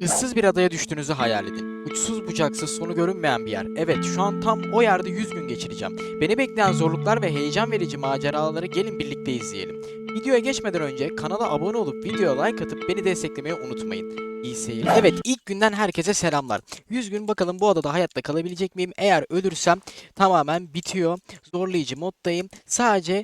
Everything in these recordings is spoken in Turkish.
Issız bir adaya düştüğünüzü hayal edin. Uçsuz bucaksız sonu görünmeyen bir yer. Evet şu an tam o yerde 100 gün geçireceğim. Beni bekleyen zorluklar ve heyecan verici maceraları gelin birlikte izleyelim. Videoya geçmeden önce kanala abone olup videoya like atıp beni desteklemeyi unutmayın. İyi seyirler. Evet ilk günden herkese selamlar. 100 gün bakalım bu adada hayatta kalabilecek miyim? Eğer ölürsem tamamen bitiyor. Zorlayıcı moddayım. Sadece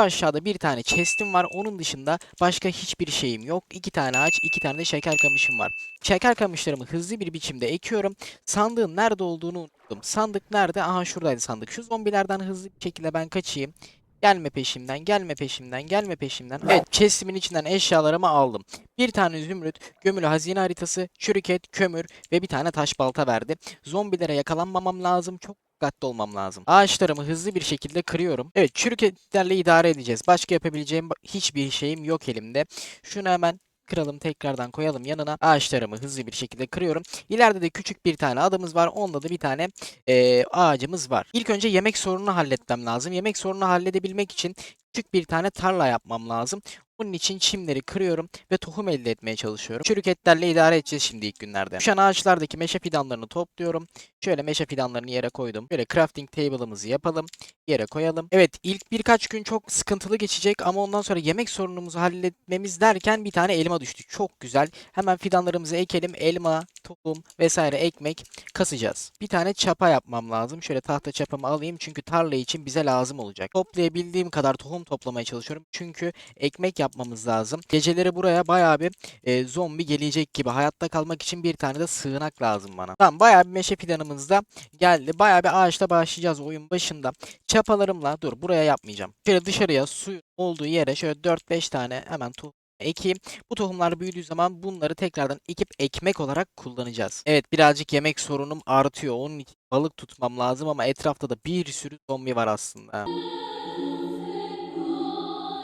aşağıda bir tane chest'im var. Onun dışında başka hiçbir şeyim yok. İki tane ağaç, iki tane de şeker kamışım var. Şeker kamışlarımı hızlı bir biçimde ekiyorum. Sandığın nerede olduğunu unuttum. Sandık nerede? Aha şuradaydı sandık. Şu zombilerden hızlı bir şekilde ben kaçayım. Gelme peşimden, gelme peşimden, gelme peşimden. Evet, chest'imin içinden eşyalarımı aldım. Bir tane zümrüt, gömülü hazine haritası, çürüket, kömür ve bir tane taş balta verdi. Zombilere yakalanmamam lazım. Çok dikkatli olmam lazım. Ağaçlarımı hızlı bir şekilde kırıyorum. Evet, çürüketlerle idare edeceğiz. Başka yapabileceğim hiçbir şeyim yok elimde. Şunu hemen kıralım tekrardan koyalım yanına. Ağaçlarımı hızlı bir şekilde kırıyorum. İleride de küçük bir tane adamız var. Onda da bir tane eee, ağacımız var. İlk önce yemek sorununu halletmem lazım. Yemek sorununu halledebilmek için küçük bir tane tarla yapmam lazım. Bunun için çimleri kırıyorum ve tohum elde etmeye çalışıyorum. Çürük idare edeceğiz şimdi ilk günlerde. Düşen ağaçlardaki meşe fidanlarını topluyorum. Şöyle meşe fidanlarını yere koydum. Şöyle crafting table'ımızı yapalım. Yere koyalım. Evet ilk birkaç gün çok sıkıntılı geçecek ama ondan sonra yemek sorunumuzu halletmemiz derken bir tane elma düştü. Çok güzel. Hemen fidanlarımızı ekelim. Elma, tohum vesaire ekmek kasacağız. Bir tane çapa yapmam lazım. Şöyle tahta çapamı alayım çünkü tarla için bize lazım olacak. Toplayabildiğim kadar tohum toplamaya çalışıyorum. Çünkü ekmek yapmamız lazım. Geceleri buraya bayağı bir e, zombi gelecek gibi. Hayatta kalmak için bir tane de sığınak lazım bana. Tamam bayağı bir meşe fidanımız da geldi. Bayağı bir ağaçta başlayacağız oyun başında. Çapalarımla dur buraya yapmayacağım. Şöyle dışarıya suyun olduğu yere şöyle 4-5 tane hemen tohum ekeyim. Bu tohumlar büyüdüğü zaman bunları tekrardan ekip ekmek olarak kullanacağuz. Evet birazcık yemek sorunum artıyor. Onun için balık tutmam lazım ama etrafta da bir sürü zombi var aslında.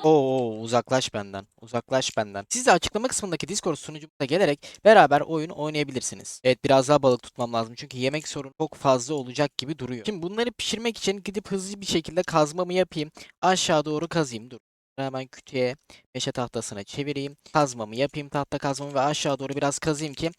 Oo uzaklaş benden. Uzaklaş benden. Siz de açıklama kısmındaki Discord sunucumuza gelerek beraber oyun oynayabilirsiniz. Evet biraz daha balık tutmam lazım çünkü yemek sorunu çok fazla olacak gibi duruyor. Şimdi bunları pişirmek için gidip hızlı bir şekilde kazmamı yapayım. Aşağı doğru kazayım. Dur. Hemen kütüğe meşe tahtasına çevireyim. Kazmamı yapayım tahta kazmamı ve aşağı doğru biraz kazayım ki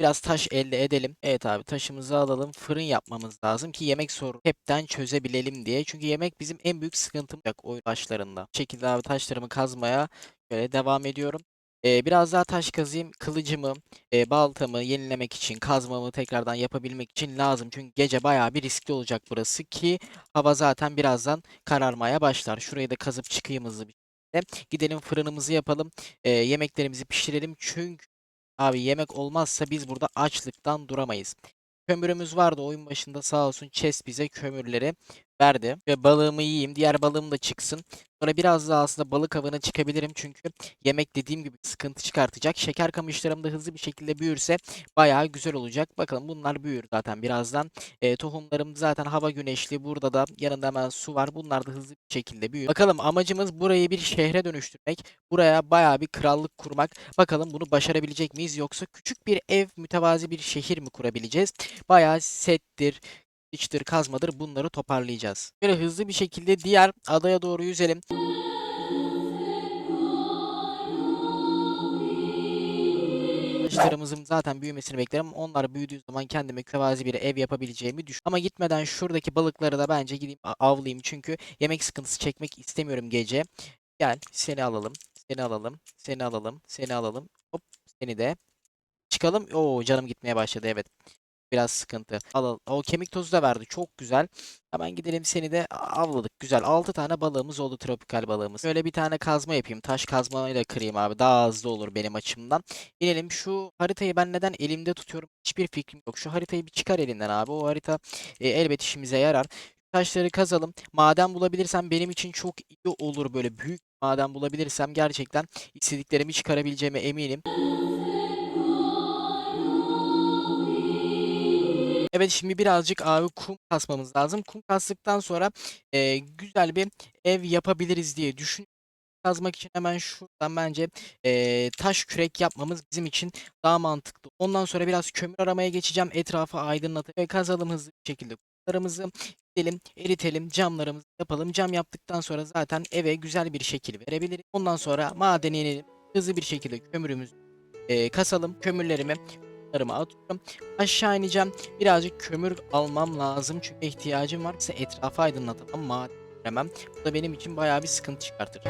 biraz taş elde edelim. Evet abi taşımızı alalım. Fırın yapmamız lazım ki yemek sorunu hepten çözebilelim diye. Çünkü yemek bizim en büyük sıkıntımız olacak oyun başlarında. Bu şekilde abi taşlarımı kazmaya böyle devam ediyorum. Ee, biraz daha taş kazayım. Kılıcımı, e, baltamı yenilemek için, kazmamı tekrardan yapabilmek için lazım. Çünkü gece bayağı bir riskli olacak burası ki hava zaten birazdan kararmaya başlar. Şurayı da kazıp çıkayım hızlı bir Gidelim fırınımızı yapalım. e, yemeklerimizi pişirelim. Çünkü abi yemek olmazsa biz burada açlıktan duramayız. Kömürümüz vardı oyun başında sağ olsun chest bize kömürleri verdi. Ve balığımı yiyeyim. Diğer balığım da çıksın. Sonra biraz daha aslında balık avına çıkabilirim. Çünkü yemek dediğim gibi sıkıntı çıkartacak. Şeker kamışlarım da hızlı bir şekilde büyürse bayağı güzel olacak. Bakalım bunlar büyür zaten birazdan. E, tohumlarım zaten hava güneşli. Burada da yanında hemen su var. Bunlar da hızlı bir şekilde büyür. Bakalım amacımız burayı bir şehre dönüştürmek. Buraya bayağı bir krallık kurmak. Bakalım bunu başarabilecek miyiz yoksa küçük bir ev, mütevazi bir şehir mi kurabileceğiz? Bayağı settir, içtir, kazmadır bunları toparlayacağız. Böyle hızlı bir şekilde diğer adaya doğru yüzelim. Ağaçlarımızın zaten büyümesini beklerim. Onlar büyüdüğü zaman kendime mütevazi bir ev yapabileceğimi düşün. Ama gitmeden şuradaki balıkları da bence gideyim avlayayım. Çünkü yemek sıkıntısı çekmek istemiyorum gece. Gel seni alalım. Seni alalım. Seni alalım. Seni alalım. Hop seni de. Çıkalım. Oo canım gitmeye başladı evet. Biraz sıkıntı. Al al. O kemik tozu da verdi. Çok güzel. Hemen gidelim seni de avladık. Güzel. 6 tane balığımız oldu tropikal balığımız. Şöyle bir tane kazma yapayım. Taş kazmayla kırayım abi. Daha hızlı olur benim açımdan. İnelim. Şu haritayı ben neden elimde tutuyorum? Hiçbir fikrim yok. Şu haritayı bir çıkar elinden abi. O harita e, elbet işimize yarar. Taşları kazalım. Maden bulabilirsem benim için çok iyi olur. Böyle büyük maden bulabilirsem gerçekten istediklerimi çıkarabileceğime eminim. Evet şimdi birazcık abi kum kasmamız lazım. Kum kastıktan sonra e, güzel bir ev yapabiliriz diye düşünüyorum. Kazmak için hemen şuradan bence e, taş kürek yapmamız bizim için daha mantıklı. Ondan sonra biraz kömür aramaya geçeceğim. Etrafı aydınlatıp kazalım hızlı bir şekilde. Kumlarımızı gidelim, eritelim, camlarımızı yapalım. Cam yaptıktan sonra zaten eve güzel bir şekil verebiliriz. Ondan sonra madene inelim. Hızlı bir şekilde kömürümüzü e, kasalım. Kömürlerimi odunlarımı atıyorum. Aşağı ineceğim. Birazcık kömür almam lazım. Çünkü ihtiyacım var. Size etrafı aydınlatamam. Maden. Bu da benim için bayağı bir sıkıntı çıkartır.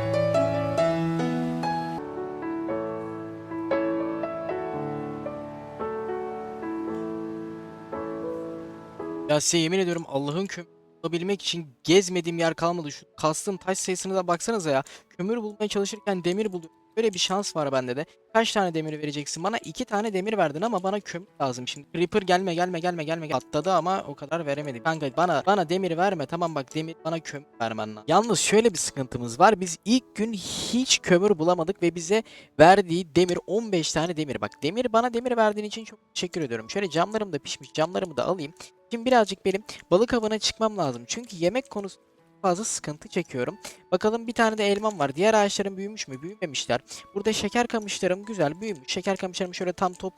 Ya size yemin ediyorum Allah'ın kömür bulabilmek için gezmediğim yer kalmadı. Şu kastığım taş sayısına da baksanıza ya. Kömür bulmaya çalışırken demir buluyorum. Böyle bir şans var bende de. Kaç tane demir vereceksin? Bana iki tane demir verdin ama bana kömür lazım şimdi. Creeper gelme gelme gelme gelme. Atladı ama o kadar veremedim. Kanka bana bana demir verme. Tamam bak demir bana kömür vermen lazım. Yalnız şöyle bir sıkıntımız var. Biz ilk gün hiç kömür bulamadık ve bize verdiği demir 15 tane demir. Bak demir bana demir verdiğin için çok teşekkür ediyorum. Şöyle camlarım da pişmiş. Camlarımı da alayım. Şimdi birazcık benim balık avına çıkmam lazım. Çünkü yemek konusu fazla sıkıntı çekiyorum. Bakalım bir tane de elmam var. Diğer ağaçlarım büyümüş mü? Büyümemişler. Burada şeker kamışlarım güzel büyümüş. Şeker kamışlarım şöyle tam top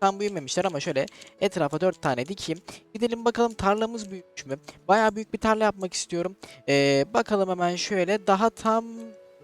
tam büyümemişler ama şöyle etrafa 4 tane dikeyim. Gidelim bakalım tarlamız büyümüş mü? Bayağı büyük bir tarla yapmak istiyorum. Ee, bakalım hemen şöyle daha tam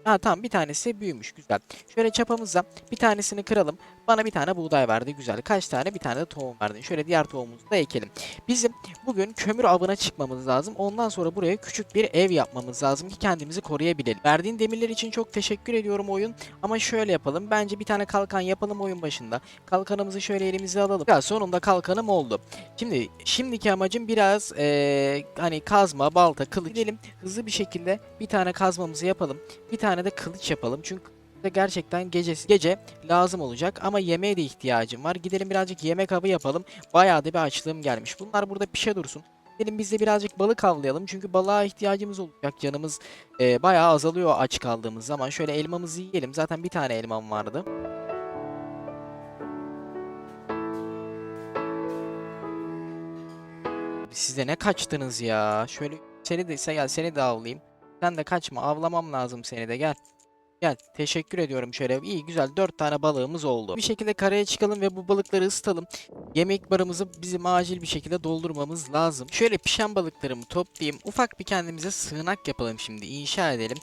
Ha tamam bir tanesi büyümüş güzel. Şöyle çapamızla bir tanesini kıralım. Bana bir tane buğday verdi güzel. Kaç tane? Bir tane de tohum verdi. Şöyle diğer tohumumuzu da ekelim. Bizim bugün kömür avına çıkmamız lazım. Ondan sonra buraya küçük bir ev yapmamız lazım ki kendimizi koruyabilelim. Verdiğin demirler için çok teşekkür ediyorum oyun. Ama şöyle yapalım. Bence bir tane kalkan yapalım oyun başında. Kalkanımızı şöyle elimize alalım. Ya sonunda kalkanım oldu. Şimdi şimdiki amacım biraz eee, hani kazma, balta, kılıç. Gidelim hızlı bir şekilde bir tane kazmamızı yapalım. Bir tane de kılıç yapalım. Çünkü de gerçekten gecesi gece lazım olacak ama yemeğe de ihtiyacım var. Gidelim birazcık yemek avı yapalım. Bayağı da bir açlığım gelmiş. Bunlar burada pişe dursun. Gidelim biz de birazcık balık avlayalım. Çünkü balığa ihtiyacımız olacak. Canımız e, bayağı azalıyor aç kaldığımız zaman. Şöyle elmamızı yiyelim. Zaten bir tane elmam vardı. Siz de ne kaçtınız ya? Şöyle seni de gel seni de avlayayım. Sen de kaçma. Avlamam lazım seni de gel. Gel. Teşekkür ediyorum şöyle. İyi güzel. Dört tane balığımız oldu. Bir şekilde karaya çıkalım ve bu balıkları ısıtalım. Yemek barımızı bizim acil bir şekilde doldurmamız lazım. Şöyle pişen balıklarımı toplayayım. Ufak bir kendimize sığınak yapalım şimdi. İnşa edelim.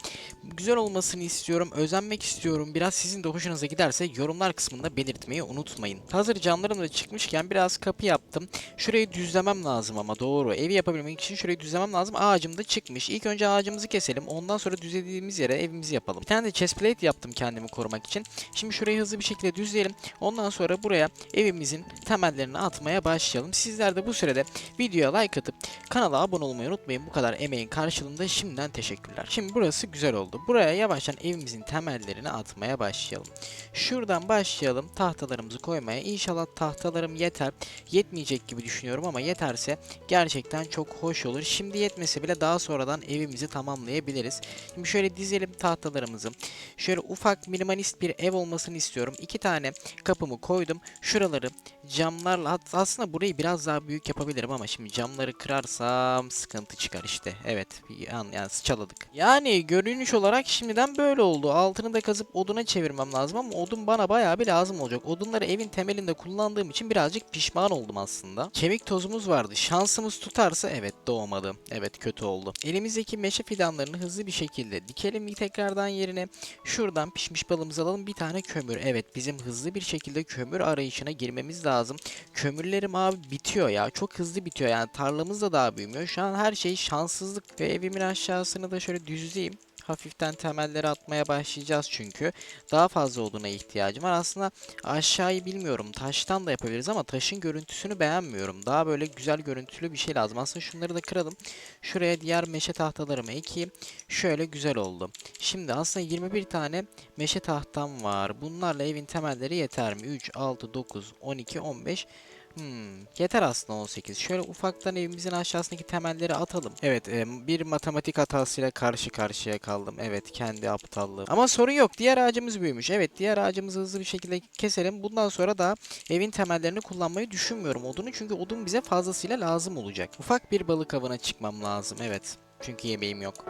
Güzel olmasını istiyorum. Özenmek istiyorum. Biraz sizin de hoşunuza giderse yorumlar kısmında belirtmeyi unutmayın. Hazır camlarım da çıkmışken biraz kapı yaptım. Şurayı düzlemem lazım ama doğru. Evi yapabilmek için şurayı düzlemem lazım. Ağacım da çıkmış. İlk önce ağacımızı keselim. Ondan sonra düzlediğimiz yere evimizi yapalım. Bir tane de chestplate yaptım kendimi korumak için. Şimdi şurayı hızlı bir şekilde düzleyelim. Ondan sonra buraya evimizin temellerini atmaya başlayalım. Sizler de bu sürede videoya like atıp kanala abone olmayı unutmayın. Bu kadar emeğin karşılığında şimdiden teşekkürler. Şimdi burası güzel oldu. Buraya yavaştan evimizin temellerini atmaya başlayalım. Şuradan başlayalım tahtalarımızı koymaya. İnşallah tahtalarım yeter. Yetmeyecek gibi düşünüyorum ama yeterse gerçekten çok hoş olur. Şimdi yetmese bile daha sonradan evimizi tamamlayabiliriz. Şimdi şöyle dizelim tahtalarımızı. Şöyle ufak minimalist bir ev olmasını istiyorum. İki tane kapımı koydum. Şuraları camlarla aslında burayı biraz daha büyük yapabilirim ama şimdi camları kırarsam sıkıntı çıkar işte. Evet an yani sıçaladık. Yani görünüş olarak şimdiden böyle oldu. Altını da kazıp oduna çevirmem lazım ama odun bana bayağı bir lazım olacak. Odunları evin temelinde kullandığım için birazcık pişman oldum aslında. Kemik tozumuz vardı. Şansımız tutarsa evet doğmadı. Evet kötü oldu. Elimizdeki meşe fidanlarını hızlı bir şekilde dikelim tekrardan yerine. Şuradan pişmiş balımızı alalım. Bir tane kömür. Evet bizim hızlı bir şekilde kömür arayışına girmemiz lazım. Kömürlerim abi bitiyor ya. Çok hızlı bitiyor yani tarlamız da daha büyümüyor. Şu an her şey şanssızlık ve evimin aşağısını da şöyle düzleyeyim. Hafiften temelleri atmaya başlayacağız çünkü. Daha fazla oduna ihtiyacım var. Aslında aşağıyı bilmiyorum. Taştan da yapabiliriz ama taşın görüntüsünü beğenmiyorum. Daha böyle güzel görüntülü bir şey lazım. Aslında şunları da kıralım. Şuraya diğer meşe tahtalarımı ekeyim. Şöyle güzel oldu. Şimdi aslında 21 tane meşe tahtam var. Bunlarla evin temelleri yeter mi? 3, 6, 9, 12, 15. Hmm, yeter aslında 18. Şöyle ufaktan evimizin aşağısındaki temelleri atalım. Evet, e, bir matematik hatasıyla karşı karşıya kaldım. Evet, kendi aptallığım. Ama sorun yok. Diğer ağacımız büyümüş. Evet, diğer ağacımızı hızlı bir şekilde keselim. Bundan sonra da evin temellerini kullanmayı düşünmüyorum odunu. Çünkü odun bize fazlasıyla lazım olacak. Ufak bir balık avına çıkmam lazım. Evet. Çünkü yemeğim yok.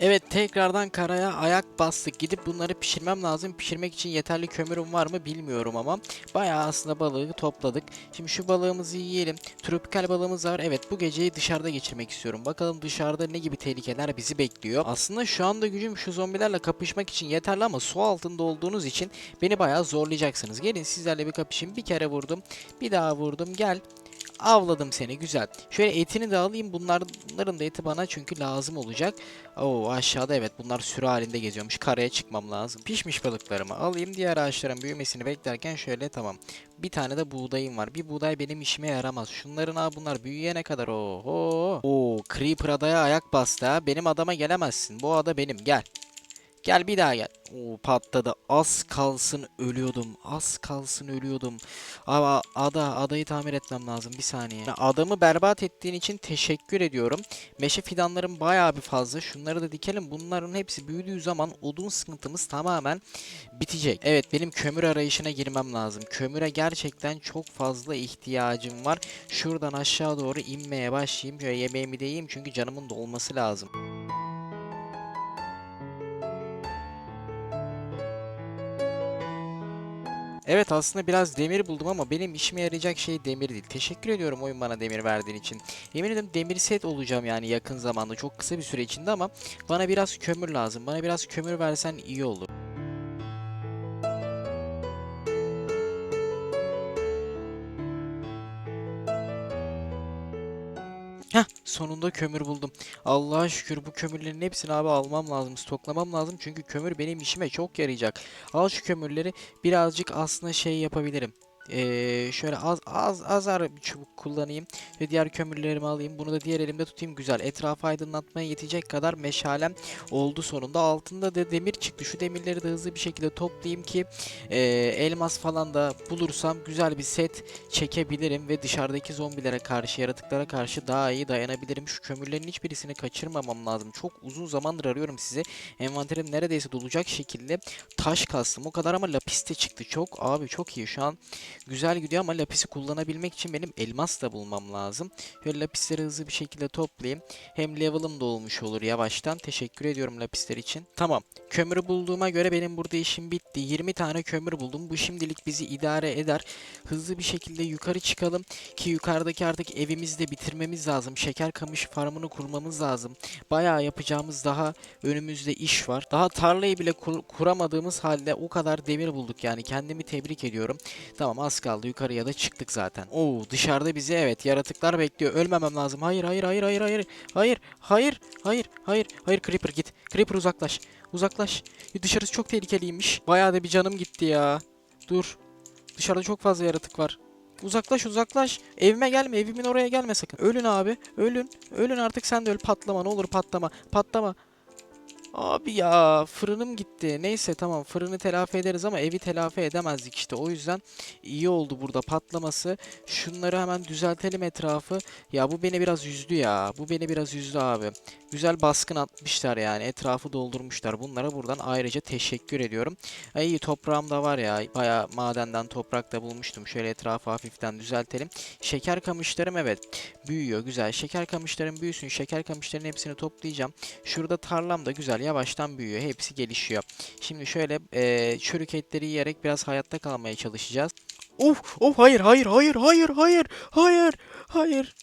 Evet tekrardan karaya ayak bastık. Gidip bunları pişirmem lazım. Pişirmek için yeterli kömürüm var mı bilmiyorum ama. Bayağı aslında balığı topladık. Şimdi şu balığımızı yiyelim. Tropikal balığımız var. Evet bu geceyi dışarıda geçirmek istiyorum. Bakalım dışarıda ne gibi tehlikeler bizi bekliyor. Aslında şu anda gücüm şu zombilerle kapışmak için yeterli ama su altında olduğunuz için beni bayağı zorlayacaksınız. Gelin sizlerle bir kapışayım. Bir kere vurdum. Bir daha vurdum. Gel. Avladım seni güzel. Şöyle etini de alayım. Bunlar, bunların da eti bana çünkü lazım olacak. Oo aşağıda evet bunlar sürü halinde geziyormuş. Karaya çıkmam lazım. Pişmiş balıklarımı alayım. Diğer ağaçların büyümesini beklerken şöyle tamam. Bir tane de buğdayım var. Bir buğday benim işime yaramaz. Şunların ha bunlar büyüyene kadar oho. Oo Creeper adaya ayak bastı ha. Benim adama gelemezsin. Bu ada benim gel. Gel bir daha gel. Oo patladı. Az kalsın ölüyordum. Az kalsın ölüyordum. Ama ada adayı tamir etmem lazım bir saniye. Adamı berbat ettiğin için teşekkür ediyorum. Meşe fidanlarım bayağı bir fazla. Şunları da dikelim. Bunların hepsi büyüdüğü zaman odun sıkıntımız tamamen bitecek. Evet benim kömür arayışına girmem lazım. Kömüre gerçekten çok fazla ihtiyacım var. Şuradan aşağı doğru inmeye başlayayım. Şöyle yemeğimi de yiyeyim çünkü canımın da olması lazım. Evet aslında biraz demir buldum ama benim işime yarayacak şey demir değil. Teşekkür ediyorum oyun bana demir verdiğin için. Yemin ederim demir set olacağım yani yakın zamanda çok kısa bir süre içinde ama bana biraz kömür lazım. Bana biraz kömür versen iyi olur. Sonunda kömür buldum. Allah'a şükür bu kömürlerin hepsini abi almam lazım, stoklamam lazım. Çünkü kömür benim işime çok yarayacak. Al şu kömürleri birazcık aslında şey yapabilirim. Ee, şöyle az az azar bir çubuk kullanayım ve diğer kömürlerimi alayım. Bunu da diğer elimde tutayım. Güzel. Etrafı aydınlatmaya yetecek kadar meşalem oldu sonunda. Altında da demir çıktı. Şu demirleri de hızlı bir şekilde toplayayım ki ee, elmas falan da bulursam güzel bir set çekebilirim ve dışarıdaki zombilere karşı, yaratıklara karşı daha iyi dayanabilirim. Şu kömürlerin hiçbirisini kaçırmamam lazım. Çok uzun zamandır arıyorum size. Envanterim neredeyse dolacak şekilde taş kastım. O kadar ama lapis de çıktı. Çok abi çok iyi. Şu an güzel gidiyor ama lapisi kullanabilmek için benim elmas da bulmam lazım. Şöyle lapisleri hızlı bir şekilde toplayayım. Hem level'ım da olmuş olur yavaştan. Teşekkür ediyorum lapisler için. Tamam. Kömürü bulduğuma göre benim burada işim bitti. 20 tane kömür buldum. Bu şimdilik bizi idare eder. Hızlı bir şekilde yukarı çıkalım ki yukarıdaki artık evimizi de bitirmemiz lazım. Şeker kamış farmını kurmamız lazım. Bayağı yapacağımız daha önümüzde iş var. Daha tarlayı bile kur- kuramadığımız halde o kadar demir bulduk yani. Kendimi tebrik ediyorum. Tamam az kaldı yukarıya da çıktık zaten. Oo dışarıda bizi evet yaratıklar bekliyor. Ölmemem lazım. Hayır hayır hayır hayır hayır. Hayır hayır hayır hayır hayır Creeper git. Creeper uzaklaş. Uzaklaş. Dışarısı çok tehlikeliymiş. Bayağı da bir canım gitti ya. Dur. Dışarıda çok fazla yaratık var. Uzaklaş uzaklaş. Evime gelme. Evimin oraya gelme sakın. Ölün abi. Ölün. Ölün artık sen de öl. Patlama. Ne olur patlama. Patlama. Abi ya fırınım gitti. Neyse tamam fırını telafi ederiz ama evi telafi edemezdik işte. O yüzden iyi oldu burada patlaması. Şunları hemen düzeltelim etrafı. Ya bu beni biraz üzdü ya. Bu beni biraz üzdü abi. Güzel baskın atmışlar yani. Etrafı doldurmuşlar. Bunlara buradan ayrıca teşekkür ediyorum. Ay, iyi toprağım da var ya. Baya madenden toprak da bulmuştum. Şöyle etrafı hafiften düzeltelim. Şeker kamışlarım evet. Büyüyor güzel. Şeker kamışlarım büyüsün. Şeker kamışların hepsini toplayacağım. Şurada tarlam da güzel yavaştan büyüyor. Hepsi gelişiyor. Şimdi şöyle e, çürük etleri yiyerek biraz hayatta kalmaya çalışacağız. Of of hayır hayır hayır hayır hayır hayır hayır